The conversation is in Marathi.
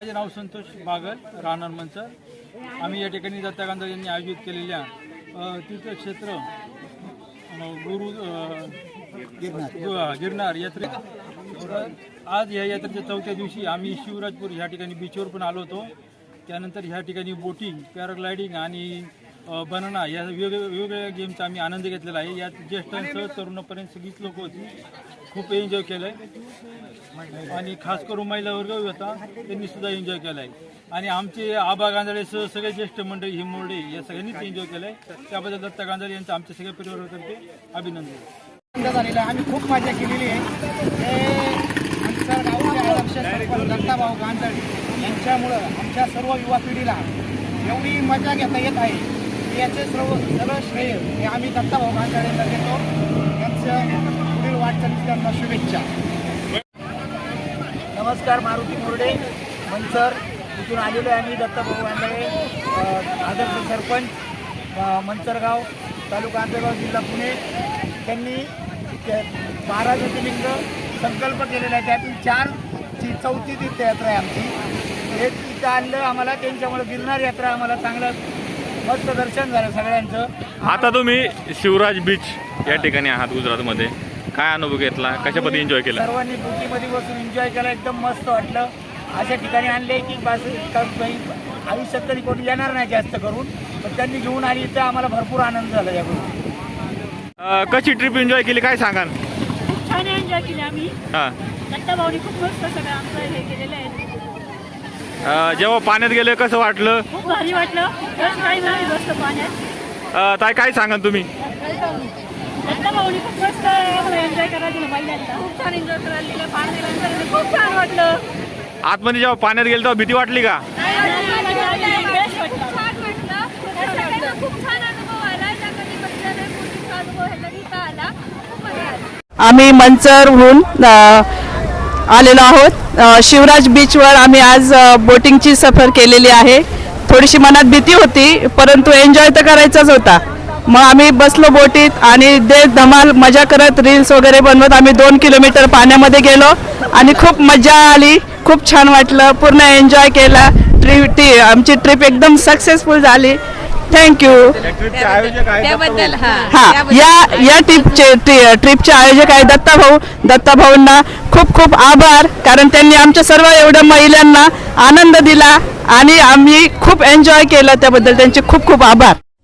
माझे नाव संतोष बागल राहणार मंचर आम्ही या ठिकाणी दत्ता गांधळ यांनी आयोजित केलेल्या तीर्थक्षेत्र गुरु अ, गु- गिरनार यात्रे तर आज या यात्रेच्या चौथ्या दिवशी आम्ही शिवराजपूर ह्या ठिकाणी बीचवर पण आलो होतो. त्यानंतर ह्या ठिकाणी बोटिंग पॅराग्लायडिंग आणि बनना या वेगवेगळ्या गेमचा आम्ही आनंद घेतलेला आहे. यात ज्येष्ठांसह तरुणापर्यंत सगळीच लोक होती. खूप एन्जॉय केलं आहे आणि खास करून महिला वर्ग होता त्यांनी सुद्धा एन्जॉय केला आहे आणि आमचे आबा गांजाळेसह सगळे ज्येष्ठ मंडळी हिमोर्डे या सगळ्यांनीच एन्जॉय केलं आहे त्याबद्दल दत्ता गांजाळे यांचं आमच्या सगळ्या परिवारातर्फे अभिनंदन. आहे. आम्ही खूप मजा केलेली आहे. हे आमच्या गावचे यांच्यामुळं आमच्या सर्व युवा पिढीला एवढी मजा घेता येत आहे. की याचे सर्व सगळं श्रेय हे आम्ही दत्ता भाऊ देतो त्यांना शुभेच्छा. नमस्कार मारुती मुरडे मंचर. इथून आलेलो आहे आम्ही दत्ताभाऊ गांधळे अ, आदर्श सरपंच अ, मंचरगाव तालुका आंबेगाव जिल्हा पुणे. त्यांनी बारा ज्योतिर्लिंग संकल्प केलेला आहे त्यातील चारची चौथी तीर्थयात्रा आहे आमची. हे तिथं आणलं आम्हाला त्यांच्यामुळे गिरणार यात्रा आम्हाला चांगलं मस्त दर्शन झालं सगळ्यांचं. आता तुम्ही शिवराज बीच या ठिकाणी आहात गुजरातमध्ये. काय अनुभव घेतला? कशा पद्धती एन्जॉय केला? सर्वांनी बोटीमध्ये बसून एन्जॉय केला एकदम मस्त वाटलं. अशा ठिकाणी आणले की बस काही आयुष्यात कधी कोणी येणार नाही जास्त करून. पण त्यांनी घेऊन आली तर आम्हाला भरपूर आनंद झाला या गोष्टी कशी ट्रिप एन्जॉय केली? काय सांगाल? खूप छान एन्जॉय केली आम्ही. हां. दत्ता भाऊनी खूप मस्त सगळं आमचं हे केलेलं आहे. अं, जेव्हा पाण्यात गेले कसं वाटलं? खूप भारी वाटलं. पाण्यात. अं, ताई काय सांगाल तुम्ही? दत्ता भाऊनी खूप मस्त एन्जॉय करायला दिलं पहिल्यांदा खूप छान एन्जॉय करायला दिलं पाणी खूप छान वाटलं आतमध्ये जेव्हा पाण्यात गेले तेव्हा भीती वाटली का आम्ही मंचरहून आलेलो आहोत शिवराज बीचवर आम्ही आज बोटिंगची सफर केलेली आहे थोडीशी मनात भीती होती परंतु एन्जॉय तर करायचाच होता मग आम्ही बसलो बोटीत आणि दे धमाल मजा करत रील्स वगैरे बनवत आम्ही दोन किलोमीटर पाण्यामध्ये गेलो आणि खूप मजा आली. खूप छान वाटलं. पूर्ण एन्जॉय केला. ट्रिप ती आमची ट्रिप एकदम सक्सेसफुल झाली. थँक्यू त्याबद्दल हा. या या ट्रिपचे ट्रि- ट्रिपचे आयोजक आहे दत्ता भाऊ. दत्ता भाऊंना खूप खूप आभार. कारण त्यांनी आमच्या सर्व एवढ्या महिलांना आनंद दिला आणि आम्ही खूप एन्जॉय केलं त्याबद्दल. त्यांचे खूप खूप आभार.